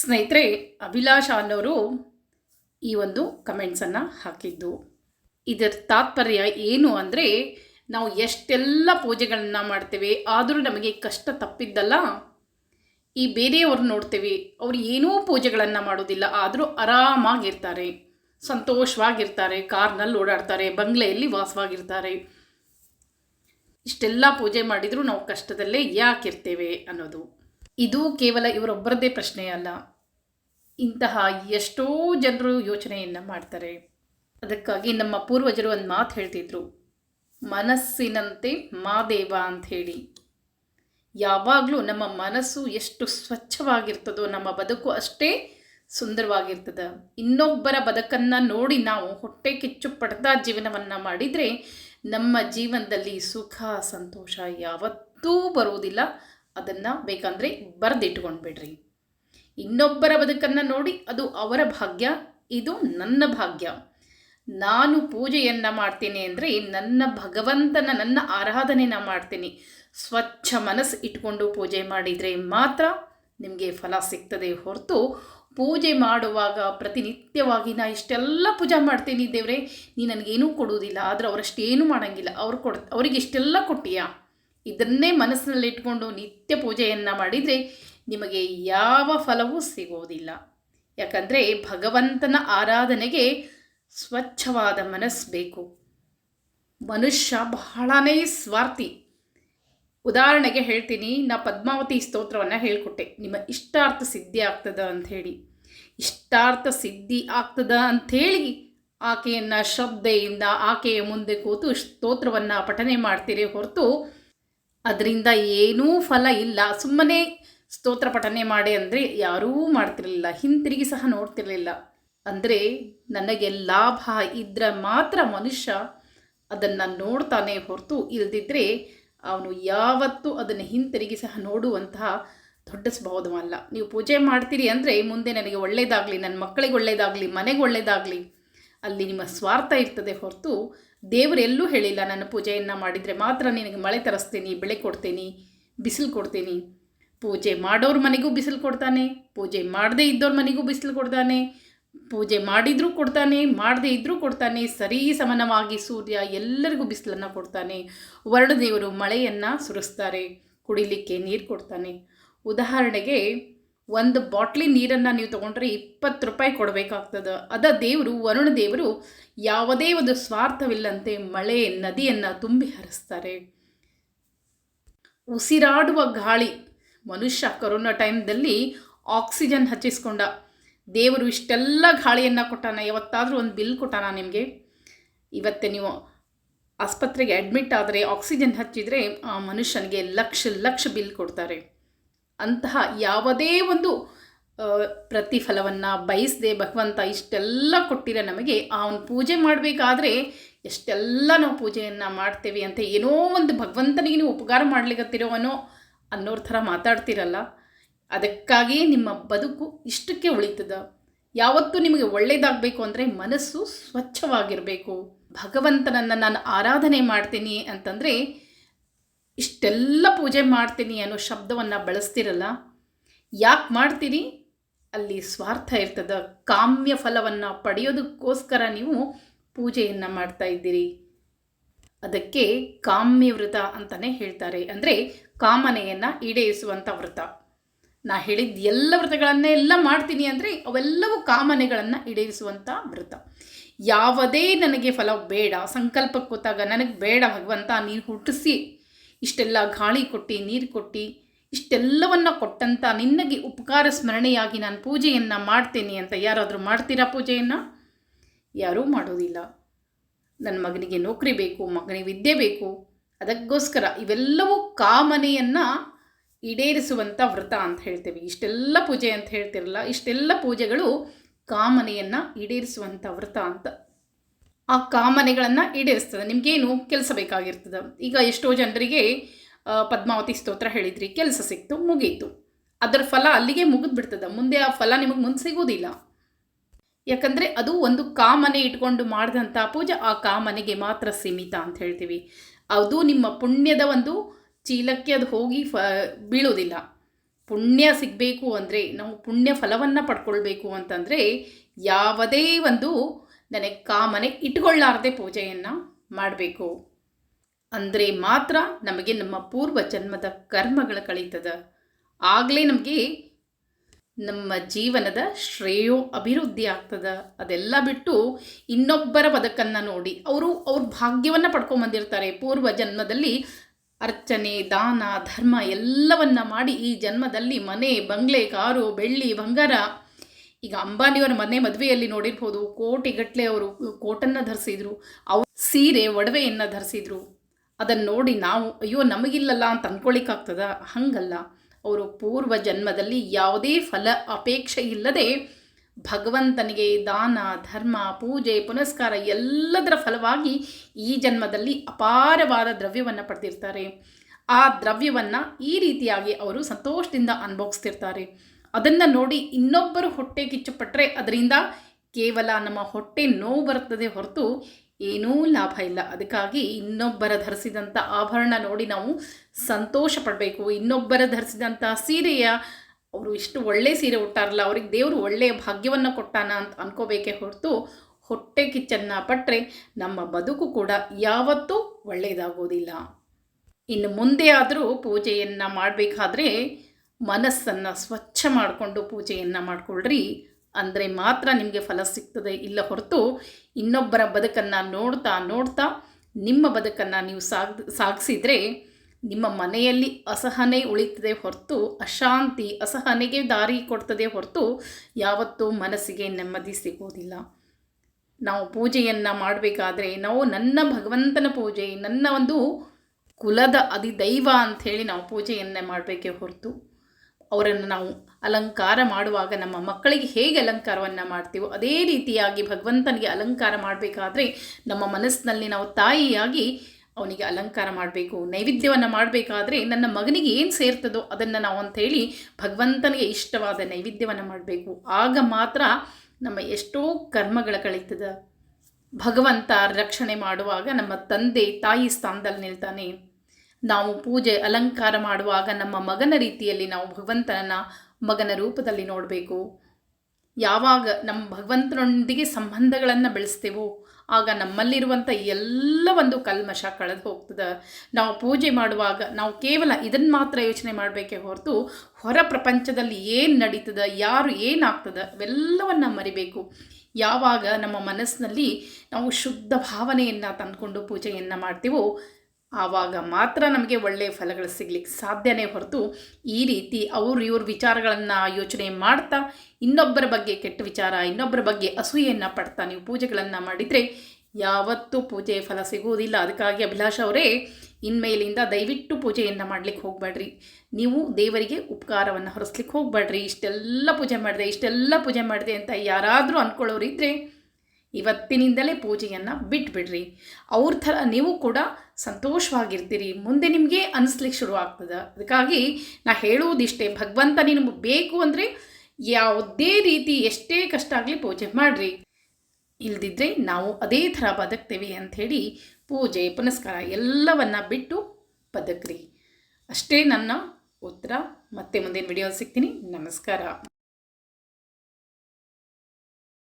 ಸ್ನೇಹಿತರೆ, ಅಭಿಲಾಷ ಅನ್ನೋರು ಈ ಒಂದು ಕಮೆಂಟ್ಸನ್ನು ಹಾಕಿದ್ದು. ಇದರ ತಾತ್ಪರ್ಯ ಏನು ಅಂದರೆ, ನಾವು ಎಷ್ಟೆಲ್ಲ ಪೂಜೆಗಳನ್ನ ಮಾಡ್ತೇವೆ, ಆದರೂ ನಮಗೆ ಕಷ್ಟ ತಪ್ಪಿದ್ದಲ್ಲ, ಈ ಬೇರೆಯವ್ರು ನೋಡ್ತೇವೆ, ಅವರು ಏನೂ ಪೂಜೆಗಳನ್ನು ಮಾಡೋದಿಲ್ಲ, ಆದರೂ ಆರಾಮಾಗಿರ್ತಾರೆ, ಸಂತೋಷವಾಗಿರ್ತಾರೆ, ಕಾರ್ನಲ್ಲಿ ಓಡಾಡ್ತಾರೆ, ಬಂಗ್ಲೆಯಲ್ಲಿ ವಾಸವಾಗಿರ್ತಾರೆ. ಇಷ್ಟೆಲ್ಲ ಪೂಜೆ ಮಾಡಿದರೂ ನಾವು ಕಷ್ಟದಲ್ಲೇ ಯಾಕಿರ್ತೇವೆ ಅನ್ನೋದು. ಇದು ಕೇವಲ ಇವರೊಬ್ಬರದ್ದೇ ಪ್ರಶ್ನೆ ಅಲ್ಲ ಇಂತಹ ಎಷ್ಟೋ ಜನರು ಯೋಚನೆಯನ್ನು ಮಾಡ್ತಾರೆ. ಅದಕ್ಕಾಗಿ ನಮ್ಮ ಪೂರ್ವಜರು ಒಂದು ಮಾತು ಹೇಳ್ತಿದ್ರು. ಮನಸ್ಸಿನಂತೆ ಮಾದೇವ ಹೇಳಿ. ಯಾವಾಗಲೂ ನಮ್ಮ ಮನಸ್ಸು ಎಷ್ಟು ಸ್ವಚ್ಛವಾಗಿರ್ತದೋ, ನಮ್ಮ ಬದುಕು ಅಷ್ಟೇ ಸುಂದರವಾಗಿರ್ತದೆ. ಇನ್ನೊಬ್ಬರ ಬದುಕನ್ನು ನೋಡಿ ನಾವು ಹೊಟ್ಟೆ ಕಿಚ್ಚು ಪಡ್ತಾ ಜೀವನವನ್ನು ಮಾಡಿದರೆ ನಮ್ಮ ಜೀವನದಲ್ಲಿ ಸುಖ, ಸಂತೋಷ ಯಾವತ್ತೂ ಬರುವುದಿಲ್ಲ. ಅದನ್ನು ಬೇಕಂದರೆ ಬರೆದಿಟ್ಕೊಂಡ್ಬಿಡ್ರಿ. ಇನ್ನೊಬ್ಬರ ಬದುಕನ್ನು ನೋಡಿ ಅದು ಅವರ ಭಾಗ್ಯ, ಇದು ನನ್ನ ಭಾಗ್ಯ. ನಾನು ಪೂಜೆಯನ್ನು ಮಾಡ್ತೀನಿ ಅಂದರೆ ನನ್ನ ಭಗವಂತನ, ನನ್ನ ಆರಾಧನೆನ ಮಾಡ್ತೀನಿ. ಸ್ವಚ್ಛ ಮನಸ್ಸು ಇಟ್ಕೊಂಡು ಪೂಜೆ ಮಾಡಿದರೆ ಮಾತ್ರ ನಿಮಗೆ ಫಲ ಸಿಗ್ತದೆ ಹೊರತು ಪೂಜೆ ಮಾಡುವಾಗ ಪ್ರತಿನಿತ್ಯವಾಗಿ ನಾ ಇಷ್ಟೆಲ್ಲ ಪೂಜೆ ಮಾಡ್ತೀನಿ ದೇವ್ರೆ, ನೀ ನನಗೇನೂ ಕೊಡುವುದಿಲ್ಲ, ಆದರೆ ಅವರಷ್ಟೇನು ಮಾಡೋಂಗಿಲ್ಲ. ಅವ್ರು ಕೊಡ್, ಅವ್ರಿಗೆ ಇಷ್ಟೆಲ್ಲ ಕೊಟ್ಟಿಯಾ? ಇದನ್ನೇ ಮನಸ್ಸಿನಲ್ಲಿ ಇಟ್ಕೊಂಡು ನಿತ್ಯ ಪೂಜೆಯನ್ನು ಮಾಡಿದರೆ ನಿಮಗೆ ಯಾವ ಫಲವೂ ಸಿಗೋದಿಲ್ಲ ಯಾಕಂದರೆ ಭಗವಂತನ ಆರಾಧನೆಗೆ ಸ್ವಚ್ಛವಾದ ಮನಸ್ಸು ಬೇಕು. ಮನುಷ್ಯ ಬಹಳನೇ ಸ್ವಾರ್ಥಿ. ಉದಾಹರಣೆಗೆ ಹೇಳ್ತೀನಿ, ನಾ ಪದ್ಮಾವತಿ ಸ್ತೋತ್ರವನ್ನು ಹೇಳ್ಕೊಟ್ಟೆ. ನಿಮ್ಮ ಇಷ್ಟಾರ್ಥ ಸಿದ್ಧಿ ಆಗ್ತದ ಅಂಥೇಳಿ ಇಷ್ಟಾರ್ಥ ಸಿದ್ಧಿ ಆಗ್ತದ ಅಂಥೇಳಿ ಆಕೆಯನ್ನು ಶ್ರದ್ಧೆಯಿಂದ ಆಕೆಯ ಮುಂದೆ ಕೂತು ಸ್ತೋತ್ರವನ್ನು ಪಠನೆ ಮಾಡ್ತೀರಿ ಹೊರತು, ಅದರಿಂದ ಏನೂ ಫಲ ಇಲ್ಲ. ಸುಮ್ಮನೆ ಸ್ತೋತ್ರ ಪಠನೆ ಮಾಡಿ ಅಂದರೆ ಯಾರೂ ಮಾಡ್ತಿರಲಿಲ್ಲ, ಹಿಂತಿರುಗಿ ಸಹ ನೋಡ್ತಿರಲಿಲ್ಲ. ಅಂದರೆ ನನಗೆ ಲಾಭ ಇದ್ದರೆ ಮಾತ್ರ ಮನುಷ್ಯ ಅದನ್ನು ನೋಡ್ತಾನೆ ಹೊರತು ಇಲ್ಲದಿದ್ದರೆ ಅವನು ಯಾವತ್ತೂ ಅದನ್ನು ಹಿಂತಿರುಗಿ ಸಹ ನೋಡುವಂತಹ ದೊಡ್ಡ ಸ್ವಭಾವದವಲ್ಲ ನೀವು ಪೂಜೆ ಮಾಡ್ತೀರಿ ಅಂದರೆ ಮುಂದೆ ನನಗೆ ಒಳ್ಳೆಯದಾಗಲಿ ನನ್ನ ಮಕ್ಕಳಿಗೆ ಒಳ್ಳೆಯದಾಗಲಿ ಮನೆಗೆ ಒಳ್ಳೆಯದಾಗಲಿ ಅಲ್ಲಿ ನಿಮ್ಮ ಸ್ವಾರ್ಥ ಇರ್ತದೆ ಹೊರತು ದೇವರು ಎಲ್ಲೂ ಹೇಳಿಲ್ಲ, ನನ್ನ ಪೂಜೆಯನ್ನು ಮಾಡಿದರೆ ಮಾತ್ರ ನಿನಗೆ ಮಳೆ ತರಿಸ್ತೀನಿ, ಬೆಳೆ ಕೊಡ್ತೀನಿ, ಬಿಸಿಲು ಕೊಡ್ತೀನಿ. ಪೂಜೆ ಮಾಡೋರ ಮನೆಗೂ ಬಿಸಿಲು ಕೊಡ್ತಾನೆ, ಪೂಜೆ ಮಾಡದೇ ಇದ್ದವ್ರ ಮನೆಗೂ ಬಿಸಿಲು ಕೊಡ್ತಾನೆ, ಪೂಜೆ ಮಾಡಿದರೂ ಕೊಡ್ತಾನೆ, ಮಾಡದೇ ಇದ್ದರೂ ಕೊಡ್ತಾನೆ, ಸರಿ ಸಮಾನವಾಗಿ ಸೂರ್ಯ ಎಲ್ಲರಿಗೂ ಬಿಸಿಲನ್ನು ಕೊಡ್ತಾನೆ ದೇವರು ಮಳೆಯನ್ನು ಸುರಿಸ್ತಾರೆ, ಕುಡಿಲಿಕ್ಕೆ ನೀರು ಕೊಡ್ತಾನೆ. ಉದಾಹರಣೆಗೆ ಒಂದು ಬಾಟ್ಲಿ ನೀರನ್ನು ನೀವು ತೊಗೊಂಡ್ರೆ ಇಪ್ಪತ್ತು ರೂಪಾಯಿ ಕೊಡಬೇಕಾಗ್ತದೆ, ಅದ ದೇವರು ವರುಣ ದೇವರು ಯಾವುದೇ ಒಂದು ಸ್ವಾರ್ಥವಿಲ್ಲಂತೆ ಮಳೆ ನದಿಯನ್ನು ತುಂಬಿ ಹರಿಸ್ತಾರೆ. ಉಸಿರಾಡುವ ಗಾಳಿ ಮನುಷ್ಯ ಕೊರೋನಾ ಟೈಮ್ದಲ್ಲಿ ಆಕ್ಸಿಜನ್ ಹಚ್ಚಿಸ್ಕೊಂಡ. ದೇವರು ಇಷ್ಟೆಲ್ಲ ಗಾಳಿಯನ್ನು ಕೊಟ್ಟಾನ, ಯಾವತ್ತಾದರೂ ಒಂದು ಬಿಲ್ ಕೊಟ್ಟಾನ ನಿಮಗೆ? ಇವತ್ತೇ ನೀವು ಆಸ್ಪತ್ರೆಗೆ ಅಡ್ಮಿಟ್ ಆದರೆ ಆಕ್ಸಿಜನ್ ಹಚ್ಚಿದರೆ ಆ ಮನುಷ್ಯನಿಗೆ ಲಕ್ಷ ಲಕ್ಷ ಬಿಲ್ ಕೊಡ್ತಾರೆ. ಅಂತಹ ಯಾವುದೇ ಒಂದು ಪ್ರತಿಫಲವನ್ನು ಬಯಸದೆ ಭಗವಂತ ಇಷ್ಟೆಲ್ಲ ಕೊಟ್ಟಿರೋ ನಮಗೆ ಅವನು ಪೂಜೆ ಮಾಡಬೇಕಾದ್ರೆ ಎಷ್ಟೆಲ್ಲ ನಾವು ಪೂಜೆಯನ್ನು ಮಾಡ್ತೇವೆ ಅಂತ ಏನೋ ಒಂದು ಭಗವಂತನಿಗೆ ನೀವು ಉಪಕಾರ ಮಾಡ್ಲಿಕ್ಕತ್ತಿರೋ ಅನ್ನೋರ ಥರ ಮಾತಾಡ್ತಿರಲ್ಲ. ಅದಕ್ಕಾಗಿ ನಿಮ್ಮ ಬದುಕು ಇಷ್ಟಕ್ಕೆ ಉಳಿತದ. ಯಾವತ್ತೂ ನಿಮಗೆ ಒಳ್ಳೆಯದಾಗಬೇಕು ಅಂದರೆ ಮನಸ್ಸು ಸ್ವಚ್ಛವಾಗಿರಬೇಕು. ಭಗವಂತನನ್ನು ನಾನು ಆರಾಧನೆ ಮಾಡ್ತೀನಿ ಅಂತಂದರೆ ಇಷ್ಟೆಲ್ಲ ಪೂಜೆ ಮಾಡ್ತೀನಿ ಅನ್ನೋ ಶಬ್ದವನ್ನು ಬಳಸ್ತಿರಲ್ಲ. ಯಾಕೆ ಮಾಡ್ತೀರಿ? ಅಲ್ಲಿ ಸ್ವಾರ್ಥ ಇರ್ತದ. ಕಾಮ್ಯ ಫಲವನ್ನು ಪಡೆಯೋದಕ್ಕೋಸ್ಕರ ನೀವು ಪೂಜೆಯನ್ನು ಮಾಡ್ತಾ ಇದ್ದೀರಿ. ಅದಕ್ಕೆ ಕಾಮ್ಯ ವ್ರತ ಅಂತಲೇ ಹೇಳ್ತಾರೆ. ಅಂದರೆ ಕಾಮನೆಯನ್ನು ಈಡೇರಿಸುವಂಥ ವ್ರತ. ನಾ ಹೇಳಿದ ಎಲ್ಲ ವ್ರತಗಳನ್ನೇ ಎಲ್ಲ ಮಾಡ್ತೀನಿ ಅಂದರೆ ಅವೆಲ್ಲವೂ ಕಾಮನೆಗಳನ್ನು ಈಡೇರಿಸುವಂಥ ವ್ರತ. ಯಾವುದೇ ನನಗೆ ಫಲ ಬೇಡ, ಸಂಕಲ್ಪಕ್ಕೆ ಕೂತಾಗ ನನಗೆ ಬೇಡ ಭಗವಂತ, ನೀರು ಹುಟ್ಟಿಸಿ, ಇಷ್ಟೆಲ್ಲ ಗಾಳಿ ಕೊಟ್ಟು, ನೀರು ಕೊಟ್ಟು, ಇಷ್ಟೆಲ್ಲವನ್ನ ಕೊಟ್ಟಂಥ ನಿನ್ನಗೆ ಉಪಕಾರ ಸ್ಮರಣೆಯಾಗಿ ನಾನು ಪೂಜೆಯನ್ನು ಮಾಡ್ತೇನೆ ಅಂತ ಯಾರಾದರೂ ಮಾಡ್ತೀರಾ ಪೂಜೆಯನ್ನು? ಯಾರೂ ಮಾಡೋದಿಲ್ಲ. ನನ್ನ ಮಗನಿಗೆ ನೌಕರಿ ಬೇಕು, ಮಗನಿಗೆ ವಿದ್ಯೆ ಬೇಕು, ಅದಕ್ಕೋಸ್ಕರ ಇವೆಲ್ಲವೂ ಕಾಮನೆಯನ್ನು ಈಡೇರಿಸುವಂಥ ವ್ರತ ಅಂತ ಹೇಳ್ತೇವೆ. ಇಷ್ಟೆಲ್ಲ ಪೂಜೆ ಅಂತ ಹೇಳ್ತಿರಲ್ಲ, ಇಷ್ಟೆಲ್ಲ ಪೂಜೆಗಳು ಕಾಮನೆಯನ್ನು ಈಡೇರಿಸುವಂಥ ವ್ರತ ಅಂತ ಆ ಕಾಮನೆಗಳನ್ನು ಈಡೇರಿಸ್ತದೆ. ನಿಮಗೇನು ಕೆಲಸ ಬೇಕಾಗಿರ್ತದೆ? ಈಗ ಎಷ್ಟೋ ಜನರಿಗೆ ಪದ್ಮಾವತಿ ಸ್ತೋತ್ರ ಹೇಳಿದ್ರಿ, ಕೆಲಸ ಸಿಕ್ತು, ಮುಗೀತು. ಅದರ ಫಲ ಅಲ್ಲಿಗೆ ಮುಗಿದ್ಬಿಡ್ತದೆ. ಮುಂದೆ ಆ ಫಲ ನಿಮಗೆ ಮುಂದೆ ಸಿಗೋದಿಲ್ಲ. ಯಾಕಂದರೆ ಅದು ಒಂದು ಕಾಮನೆ ಇಟ್ಕೊಂಡು ಮಾಡಿದಂಥ ಪೂಜೆ, ಆ ಕಾಮನೆಗೆ ಮಾತ್ರ ಸೀಮಿತ ಅಂತ ಹೇಳ್ತೀವಿ. ಅದು ನಿಮ್ಮ ಪುಣ್ಯದ ಒಂದು ಚೀಲಕ್ಕೆ ಅದು ಹೋಗಿ ಫ, ಬೀಳೋದಿಲ್ಲ. ಪುಣ್ಯ ಸಿಗಬೇಕು ಅಂದರೆ, ನಾವು ಪುಣ್ಯ ಫಲವನ್ನು ಪಡ್ಕೊಳ್ಬೇಕು ಅಂತಂದರೆ, ಯಾವುದೇ ಒಂದು ನನಗೆ ಕಾಮನೆ ಇಟ್ಕೊಳ್ಳಾರ್ದೆ ಪೂಜೆಯನ್ನು ಮಾಡಬೇಕು. ಅಂದರೆ ಮಾತ್ರ ನಮಗೆ ನಮ್ಮ ಪೂರ್ವ ಜನ್ಮದ ಕರ್ಮಗಳು ಕಳೀತದ. ಆಗಲೇ ನಮಗೆ ನಮ್ಮ ಜೀವನದ ಶ್ರೇಯೋ ಅಭಿವೃದ್ಧಿ ಆಗ್ತದೆ? ಅದೆಲ್ಲ ಬಿಟ್ಟು ಇನ್ನೊಬ್ಬರ ಬದುಕನ್ನು ನೋಡಿ. ಅವರು ಅವ್ರ ಭಾಗ್ಯವನ್ನು ಪಡ್ಕೊಂಬಂದಿರ್ತಾರೆ ಪೂರ್ವ ಜನ್ಮದಲ್ಲಿ ಅರ್ಚನೆ, ದಾನ, ಧರ್ಮ ಎಲ್ಲವನ್ನ ಮಾಡಿ ಈ ಜನ್ಮದಲ್ಲಿ ಮನೆ, ಬಂಗ್ಲೆ, ಕಾರು, ಬೆಳ್ಳಿ, ಬಂಗಾರ. ಈಗ ಅಂಬಾನಿಯವರ ಮನೆ ಮದುವೆಯಲ್ಲಿ ನೋಡಿರ್ಬೋದು. ಕೋಟಿಗಟ್ಟಲೆ ಅವರು ಕೋಟನ್ನು ಧರಿಸಿದ್ರು. ಅವ್ರ ಸೀರೆ, ಒಡವೆಯನ್ನು ಧರಿಸಿದ್ರು. ಅದನ್ನು ನೋಡಿ ನಾವು, ಅಯ್ಯೋ, ನಮಗಿಲ್ಲಲ್ಲ ಅಂತ ಅಂದ್ಕೊಳ್ಳಿಕ್ಕಾಗ್ತದ ಹಂಗಲ್ಲ. ಅವರು ಪೂರ್ವ ಜನ್ಮದಲ್ಲಿ ಯಾವುದೇ ಫಲ ಅಪೇಕ್ಷೆ ಇಲ್ಲದೆ ಭಗವಂತನಿಗೆ ದಾನ, ಧರ್ಮ, ಪೂಜೆ, ಪುನಸ್ಕಾರ ಎಲ್ಲದರ ಫಲವಾಗಿ ಈ ಜನ್ಮದಲ್ಲಿ ಅಪಾರವಾದ ದ್ರವ್ಯವನ್ನು ಪಡೆದಿರ್ತಾರೆ. ಆ ದ್ರವ್ಯವನ್ನು ಈ ರೀತಿಯಾಗಿ ಅವರು ಸಂತೋಷದಿಂದ ಅನುಭವಿಸ್ತಿರ್ತಾರೆ. ಅದನ್ನು ನೋಡಿ ಇನ್ನೊಬ್ಬರು ಹೊಟ್ಟೆ ಕಿಚ್ಚುಪಟ್ಟರೆ ಅದರಿಂದ ಕೇವಲ ನಮ್ಮ ಹೊಟ್ಟೆ ನೋವು ಬರುತ್ತದೆ ಹೊರತು ಏನೂ ಲಾಭ ಇಲ್ಲ. ಅದಕ್ಕಾಗಿ ಇನ್ನೊಬ್ಬರ ಧರಿಸಿದಂಥ ಆಭರಣ ನೋಡಿ ನಾವು ಸಂತೋಷ ಪಡಬೇಕು ಇನ್ನೊಬ್ಬರ ಧರಿಸಿದಂಥ ಸೀರೆಯ, ಅವರು ಇಷ್ಟು ಒಳ್ಳೆ ಸೀರೆ ಉಟ್ಟಾರಲ್ಲ, ಅವ್ರಿಗೆ ದೇವರು ಒಳ್ಳೆಯ ಭಾಗ್ಯವನ್ನು ಕೊಟ್ಟಾನ ಅಂತ ಅನ್ಕೋಬೇಕೇ ಹೊರತು ಹೊಟ್ಟೆ ಕಿಚ್ಚನ್ನು ಪಟ್ಟರೆ ನಮ್ಮ ಬದುಕು ಕೂಡ ಯಾವತ್ತೂ ಒಳ್ಳೆಯದಾಗೋದಿಲ್ಲ. ಇನ್ನು ಮುಂದೆ ಆದರೂ ಪೂಜೆಯನ್ನು ಮಾಡಬೇಕಾದ್ರೆ ಮನಸ್ಸನ್ನು ಸ್ವಚ್ಛ ಮಾಡಿಕೊಂಡು ಪೂಜೆಯನ್ನು ಮಾಡಿಕೊಳ್ಳ್ರಿ ಅಂದರೆ ಮಾತ್ರ ನಿಮಗೆ ಫಲ ಸಿಗ್ತದೆ ಇಲ್ಲ ಹೊರತು ಇನ್ನೊಬ್ಬರ ಬದುಕನ್ನು ನೋಡ್ತಾ ನೋಡ್ತಾ ನಿಮ್ಮ ಬದುಕನ್ನು ನೀವು ಸಾಗ್, ಸಾಗಿಸಿದರೆ ನಿಮ್ಮ ಮನೆಯಲ್ಲಿ ಅಸಹನೆ ಉಳಿತದೆ ಹೊರತು, ಅಶಾಂತಿ, ಅಸಹನೆಗೆ ದಾರಿ ಕೊಡ್ತದೆ ಹೊರತು ಯಾವತ್ತೂ ಮನಸ್ಸಿಗೆ ನೆಮ್ಮದಿ ಸಿಗೋದಿಲ್ಲ. ನಾವು ಪೂಜೆಯನ್ನು ಮಾಡಬೇಕಾದ್ರೆ ನಾವು ನನ್ನ ಭಗವಂತನ ಪೂಜೆ, ನನ್ನ ಒಂದು ಕುಲದ ಅಧಿದೈವ ಅಂಥೇಳಿ ನಾವು ಪೂಜೆಯನ್ನೇ ಮಾಡಬೇಕೇ ಹೊರತು. ಅವರನ್ನು ನಾವು ಅಲಂಕಾರ ಮಾಡುವಾಗ ನಮ್ಮ ಮಕ್ಕಳಿಗೆ ಹೇಗೆ ಅಲಂಕಾರವನ್ನು ಮಾಡ್ತೀವೋ ಅದೇ ರೀತಿಯಾಗಿ ಭಗವಂತನಿಗೆ ಅಲಂಕಾರ ಮಾಡಬೇಕಾದ್ರೆ ನಮ್ಮ ಮನಸ್ಸಿನಲ್ಲಿ ನಾವು ತಾಯಿಯಾಗಿ ಅವನಿಗೆ ಅಲಂಕಾರ ಮಾಡಬೇಕು, ನೈವೇದ್ಯವನ್ನು ಮಾಡಬೇಕಾದ್ರೆ ನನ್ನ ಮಗನಿಗೆ ಏನು ಸೇರ್ತದೋ ಅದನ್ನು ನಾವು ಅಂಥೇಳಿ ಭಗವಂತನಿಗೆ ಇಷ್ಟವಾದ ನೈವೇದ್ಯವನ್ನು ಮಾಡಬೇಕು. ಆಗ ಮಾತ್ರ ನಮ್ಮ ಎಷ್ಟೋ ಕರ್ಮಗಳ ಕಳೀತದೆ. ಭಗವಂತ ರಕ್ಷಣೆ ಮಾಡುವಾಗ ನಮ್ಮ ತಂದೆ, ತಾಯಿ ಸ್ಥಾನದಲ್ಲಿ ನಿಲ್ತಾನೆ. ನಾವು ಪೂಜೆ, ಅಲಂಕಾರ ಮಾಡುವಾಗ ನಮ್ಮ ಮಗನ ರೀತಿಯಲ್ಲಿ ನಾವು ಭಗವಂತನನ್ನು ಮಗನ ರೂಪದಲ್ಲಿ ನೋಡಬೇಕು. ಯಾವಾಗ ನಮ್ಮ ಭಗವಂತನೊಂದಿಗೆ ಸಂಬಂಧಗಳನ್ನು ಬೆಳೆಸ್ತೇವೋ, ಆಗ ನಮ್ಮಲ್ಲಿರುವಂಥ ಎಲ್ಲ ಒಂದು ಕಲ್ಮಶ ಕಳೆದು ಹೋಗ್ತದೆ. ನಾವು ಪೂಜೆ ಮಾಡುವಾಗ ನಾವು ಕೇವಲ ಇದನ್ನು ಮಾತ್ರ ಯೋಚನೆ ಮಾಡಬೇಕೇ ಹೊರತು ಹೊರ ಪ್ರಪಂಚದಲ್ಲಿ ಏನು ನಡೀತದೆ, ಯಾರು ಏನಾಗ್ತದೆ ಅವೆಲ್ಲವನ್ನು ಮರಿಬೇಕು. ಯಾವಾಗ ನಮ್ಮ ಮನಸ್ಸಿನಲ್ಲಿ ನಾವು ಶುದ್ಧ ಭಾವನೆಯನ್ನು ತಂದುಕೊಂಡು ಪೂಜೆಯನ್ನು ಮಾಡ್ತೀವೋ ಆವಾಗ ಮಾತ್ರ ನಮಗೆ ಒಳ್ಳೆಯ ಫಲಗಳು ಸಿಗ್ಲಿಕ್ಕೆ ಸಾಧ್ಯನೇ ಹೊರತು ಈ ರೀತಿ ಅವರು ಇವ್ರ ವಿಚಾರಗಳನ್ನು ಯೋಚನೆ ಮಾಡ್ತಾ ಇನ್ನೊಬ್ಬರ ಬಗ್ಗೆ ಕೆಟ್ಟ ವಿಚಾರ, ಇನ್ನೊಬ್ಬರ ಬಗ್ಗೆ ಅಸೂಯೆಯನ್ನು ಪಡ್ತಾ ನೀವು ಪೂಜೆಗಳನ್ನು ಮಾಡಿದರೆ ಯಾವತ್ತೂ ಪೂಜೆ ಫಲ ಸಿಗುವುದಿಲ್ಲ. ಅದಕ್ಕಾಗಿ ಅಭಿಲಾಷ ಅವರೇ, ಇನ್ಮೇಲಿಂದ ದಯವಿಟ್ಟು ಪೂಜೆಯನ್ನು ಮಾಡಲಿಕ್ಕೆ ಹೋಗಬೇಡ್ರಿ. ನೀವು ದೇವರಿಗೆ ಉಪಕಾರವನ್ನು ಹೊರಿಸ್ಲಿಕ್ಕೆ ಹೋಗಬೇಡ್ರಿ. ಇಷ್ಟೆಲ್ಲ ಪೂಜೆ ಮಾಡಿದೆ, ಇಷ್ಟೆಲ್ಲ ಪೂಜೆ ಮಾಡಿದೆ ಅಂತ ಯಾರಾದರೂ ಅಂದ್ಕೊಳ್ಳೋರಿದ್ದರೆ ಇವತ್ತಿನಿಂದಲೇ ಪೂಜೆಯನ್ನು ಬಿಟ್ಬಿಡ್ರಿ. ಅವ್ರ ಥರ ನೀವು ಕೂಡ ಸಂತೋಷವಾಗಿರ್ತೀರಿ. ಮುಂದೆ ನಿಮಗೆ ಅನಿಸ್ಲಿಕ್ಕೆ ಶುರು ಆಗ್ತದೆ. ಅದಕ್ಕಾಗಿ ನಾ ಹೇಳುವುದಿಷ್ಟೇ, ಭಗವಂತ ನಿಮಗೆ ಬೇಕು ಅಂದರೆ ಯಾವುದೇ ರೀತಿ ಎಷ್ಟೇ ಕಷ್ಟ ಆಗಲಿ ಪೂಜೆ ಮಾಡಿರಿ. ಇಲ್ದಿದ್ರೆ ನಾವು ಅದೇ ಥರ ಬದುಕ್ತೇವೆ ಅಂಥೇಳಿ ಪೂಜೆ, ಪುನಸ್ಕಾರ ಎಲ್ಲವನ್ನ ಬಿಟ್ಟು ಬದುಕ್ರಿ. ಅಷ್ಟೇ ನನ್ನ ಉತ್ತರ. ಮತ್ತೆ ಮುಂದಿನ ವಿಡಿಯೋ ಸಿಗ್ತೀನಿ. ನಮಸ್ಕಾರ.